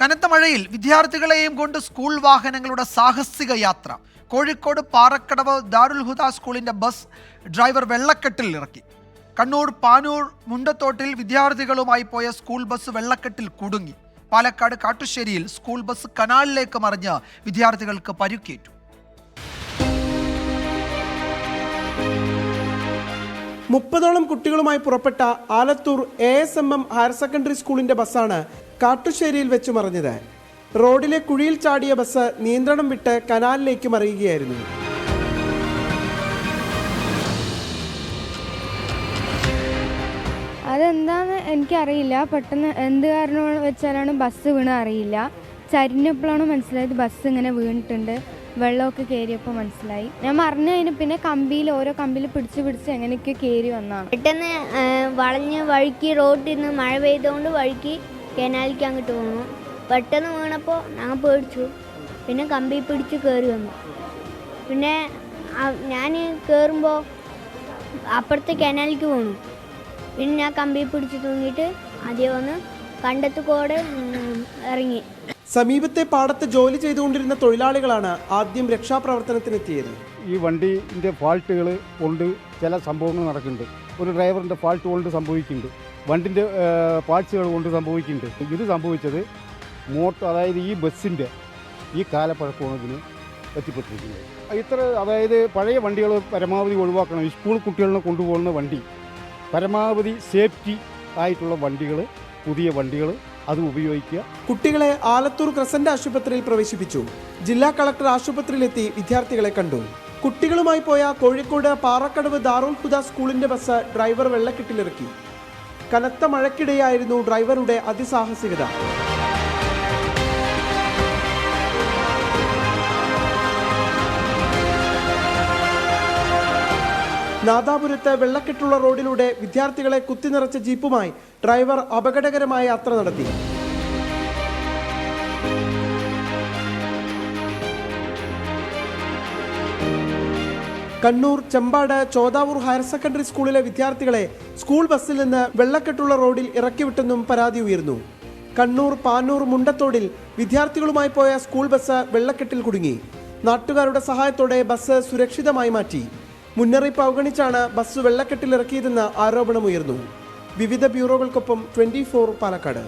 കനത്ത മഴയിൽ വിദ്യാർത്ഥികളെയും കൊണ്ട് സ്കൂൾ വാഹനങ്ങളുടെ സാഹസിക യാത്ര. കോഴിക്കോട് പാറക്കടവ് ദാരുൽ ഹുദ സ്കൂളിന്റെ ബസ് ഡ്രൈവർ വെള്ളക്കെട്ടിൽ ഇറക്കി. കണ്ണൂർ പാനൂർ മുണ്ടത്തോട്ടിൽ വിദ്യാർത്ഥികളുമായി പോയ സ്കൂൾ ബസ് വെള്ളക്കെട്ടിൽ കുടുങ്ങി. പാലക്കാട് കാട്ടുശ്ശേരിയിൽ സ്കൂൾ ബസ് കനാലിലേക്ക് മറിഞ്ഞ് വിദ്യാർത്ഥികൾക്ക് പരുക്കേറ്റു. മുപ്പതോളം കുട്ടികളുമായി പുറപ്പെട്ട Alathur A S M M higher secondary സ്കൂളിന്റെ ബസ്സാണ് കാട്ടുശ്ശേരിയിൽ വെച്ച് മറിഞ്ഞത്. റോഡിലെ കുഴിയിൽ ചാടിയ ബസ് നിയന്ത്രണം വിട്ട് കനാലിലേക്ക് മറിയുകയായിരുന്നു. അതെന്താന്ന് എനിക്കറിയില്ല. പെട്ടെന്ന് എന്ത് കാരണം വെച്ചാലാണ് ബസ് വീണ അറിയില്ല. ചരിഞ്ഞപ്പോഴാണ് മനസ്സിലായത് ബസ് ഇങ്ങനെ വീണിട്ടുണ്ട്. വെള്ളമൊക്കെ കയറിയപ്പോൾ മനസ്സിലായി. ഞാൻ മറിഞ്ഞു കഴിഞ്ഞ് പിന്നെ കമ്പിയിൽ ഓരോ കമ്പിയിൽ പിടിച്ച് പിടിച്ച് എങ്ങനെയൊക്കെ കയറി വന്നാണ് പെട്ടെന്ന് വളഞ്ഞ് വഴുക്കി റോഡിൽ നിന്ന് മഴ പെയ്തുകൊണ്ട് വഴുക്കി കനാലിക്ക് അങ്ങോട്ട് പോന്നു പെട്ടെന്ന് വീണപ്പോൾ ഞങ്ങൾ പേടിച്ചു. പിന്നെ കമ്പി പിടിച്ച് കയറി വന്നു. പിന്നെ ഞാൻ കയറുമ്പോൾ അപ്പുറത്തെ കനാലിക്ക് പോണു പിന്നെ ഞാൻ കമ്പി പിടിച്ച് തൂങ്ങിയിട്ട് ആദ്യം വന്ന് കണ്ടത്ത് കൂടെ ഇറങ്ങി. സമീപത്തെ പാടത്ത് ജോലി ചെയ്തുകൊണ്ടിരുന്ന തൊഴിലാളികളാണ് ആദ്യം രക്ഷാപ്രവർത്തനത്തിനെത്തിയത്. ഈ വണ്ടിന്റെ ഫാൾട്ടുകൾ കൊണ്ട് ചില സംഭവങ്ങൾ നടക്കുന്നുണ്ട്. ഒരു ഡ്രൈവറിന്റെ ഫാൾട്ട് കൊണ്ട് സംഭവിക്കുന്നുണ്ട്. വണ്ടിന്റെ പാർട്സുകൾ കൊണ്ട് സംഭവിക്കുന്നുണ്ട്. ഇത് സംഭവിച്ചത് മോട്ടോർ അതായത് ഈ ബസ്സിന്റെ ഈ കാലപ്പഴക്കമാണ് എത്തിപ്പെട്ടിരിക്കുന്നത്. ഇത്ര അതായത് പഴയ വണ്ടികൾ പരമാവധി ഒഴിവാക്കണം. സ്കൂൾ കുട്ടികളെ കൊണ്ടുപോകുന്ന വണ്ടി പരമാവധി സേഫ്റ്റി ആയിട്ടുള്ള വണ്ടികൾ പുതിയ വണ്ടികൾ അത് ഉപയോഗിക്കുക. കുട്ടികളെ ആലത്തൂർ ക്രസന്റ് ആശുപത്രിയിൽ പ്രവേശിപ്പിച്ചു. ജില്ലാ കളക്ടർ ആശുപത്രിയിലെത്തി വിദ്യാർത്ഥികളെ കണ്ടു. കുട്ടികളുമായി പോയ കോഴിക്കോട് പാറക്കടവ് ദാറുൽ ഹുദ സ്കൂളിന്റെ ബസ് ഡ്രൈവർ വെള്ളക്കെട്ടിലിറക്കി. കനത്ത മഴയ്ക്കിടെയായിരുന്നു ഡ്രൈവറുടെ അതിസാഹസികത. നാദാപുരത്ത് വെള്ളക്കെട്ടുള്ള റോഡിലൂടെ വിദ്യാർത്ഥികളെ കുത്തിനിറച്ച ജീപ്പുമായി ഡ്രൈവർ അപകടകരമായ യാത്ര നടത്തി. കണ്ണൂർ ചെമ്പാട് ചോദാവൂർ ഹയർ സെക്കൻഡറി സ്കൂളിലെ വിദ്യാർത്ഥികളെ സ്കൂൾ ബസ്സിൽ നിന്ന് വെള്ളക്കെട്ടുള്ള റോഡിൽ ഇറക്കിവിട്ടെന്നും പരാതി ഉയർന്നു. കണ്ണൂർ പാനൂർ മുണ്ടത്തോടിൽ വിദ്യാർത്ഥികളുമായി പോയ സ്കൂൾ ബസ് വെള്ളക്കെട്ടിൽ കുടുങ്ങി. നാട്ടുകാരുടെ സഹായത്തോടെ ബസ് സുരക്ഷിതമായി മാറ്റി. മുന്നറിയിപ്പ് അവഗണിച്ചാണ് ബസ് വെള്ളക്കെട്ടിൽ ഇറക്കിയതെന്ന് ആരോപണമുയർന്നു. വിവിധ ബ്യൂറോകൾക്കൊപ്പം ട്വന്റി ഫോർ പാലക്കാട്.